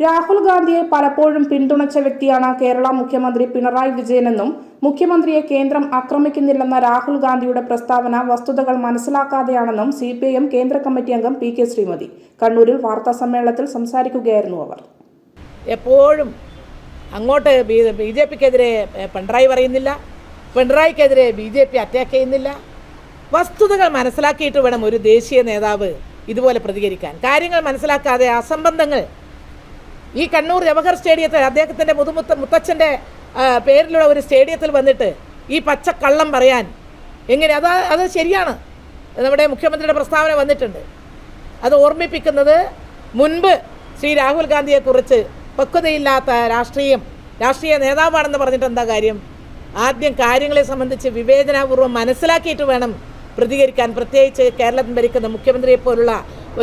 രാഹുൽ ഗാന്ധിയെ പലപ്പോഴും പിന്തുണച്ച വ്യക്തിയാണ് കേരള മുഖ്യമന്ത്രി പിണറായി വിജയനെന്നും മുഖ്യമന്ത്രിയെ കേന്ദ്രം ആക്രമിക്കുന്നില്ലെന്ന രാഹുൽ ഗാന്ധിയുടെ പ്രസ്താവന വസ്തുതകൾ മനസ്സിലാക്കാതെയാണെന്നും സി പി ഐ എം കേന്ദ്ര കമ്മിറ്റി അംഗം പി കെ ശ്രീമതി. കണ്ണൂരിൽ വാർത്താ സമ്മേളനത്തിൽ സംസാരിക്കുകയായിരുന്നു അവർ. എപ്പോഴും അങ്ങോട്ട് ബി ജെ പിക്കെതിരെ പിണറായി പറയുന്നില്ല. പിണറായിക്കെതിരെ ബി ജെ പി അറ്റാക്ക് ചെയ്യുന്നില്ല. വസ്തുതകൾ മനസ്സിലാക്കിയിട്ട് വേണം ഒരു ദേശീയ നേതാവ് ഇതുപോലെ പ്രതികരിക്കാൻ. കാര്യങ്ങൾ മനസ്സിലാക്കാതെ അസംബന്ധങ്ങൾ ഈ കണ്ണൂർ ജവഹർ സ്റ്റേഡിയത്തിൽ അദ്ദേഹത്തിന്റെ മുതുമുത്ത മുത്തച്ഛന്റെ പേരിലുള്ള ഒരു സ്റ്റേഡിയത്തിൽ വന്നിട്ട് ഈ പച്ചക്കള്ളം പറയാൻ. എങ്ങനെ? അത് അത് ശരിയാണ്. നമ്മുടെ മുഖ്യമന്ത്രിയുടെ പ്രസ്താവന വന്നിട്ടുണ്ട്. അത് ഓർമ്മിപ്പിക്കുന്നത് മുൻപ് ശ്രീ രാഹുൽ ഗാന്ധിയെക്കുറിച്ച് പക്വതയില്ലാത്ത രാഷ്ട്രീയം രാഷ്ട്രീയ നേതാവാണെന്ന് പറഞ്ഞിട്ട് എന്താ കാര്യം? ആദ്യം കാര്യങ്ങളെ സംബന്ധിച്ച് വിവേചനാപൂർവം മനസ്സിലാക്കിയിട്ട് വേണം പ്രതികരിക്കാൻ. പ്രത്യേകിച്ച് കേരളത്തിൽ ഭരിക്കുന്ന മുഖ്യമന്ത്രിയെപ്പോലുള്ള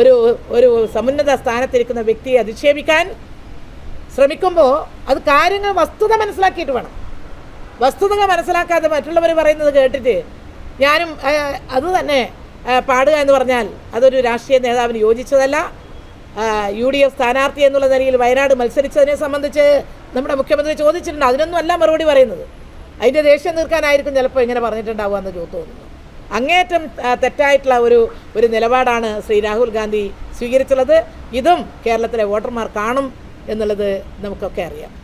ഒരു ഒരു സമുന്നത സ്ഥാനത്തിരിക്കുന്ന വ്യക്തിയെ അധിക്ഷേപിക്കാൻ. ശ്രമിക്കുമ്പോൾ അത് കാര്യങ്ങൾ വസ്തുത മനസ്സിലാക്കിയിട്ട് വേണം. വസ്തുതകൾ മനസ്സിലാക്കാതെ മറ്റുള്ളവർ പറയുന്നത് കേട്ടിട്ട് ഞാനും അത് തന്നെ പാടുക എന്ന് പറഞ്ഞാൽ അതൊരു രാഷ്ട്രീയ നേതാവിന് യോജിച്ചതല്ല. യു ഡി എഫ് സ്ഥാനാർത്ഥി എന്നുള്ള നിലയിൽ വയനാട് മത്സരിച്ചതിനെ സംബന്ധിച്ച് നമ്മുടെ മുഖ്യമന്ത്രി ചോദിച്ചിട്ടുണ്ട്. അതിനൊന്നും അല്ല മറുപടി പറയുന്നത്. അതിന്റെ ദേഷ്യം തീർക്കാനായിരിക്കും ചിലപ്പോൾ ഇങ്ങനെ പറഞ്ഞിട്ടുണ്ടാവുക എന്ന് തോന്നുന്നു. അങ്ങേറ്റം തെറ്റായിട്ടുള്ള ഒരു ഒരു നിലപാടാണ് ശ്രീ രാഹുൽ ഗാന്ധി സ്വീകരിച്ചുള്ളത്. ഇതും കേരളത്തിലെ വോട്ടർമാർ കാണും. എന്നുള്ളത് നമുക്കൊക്കെ അറിയാം.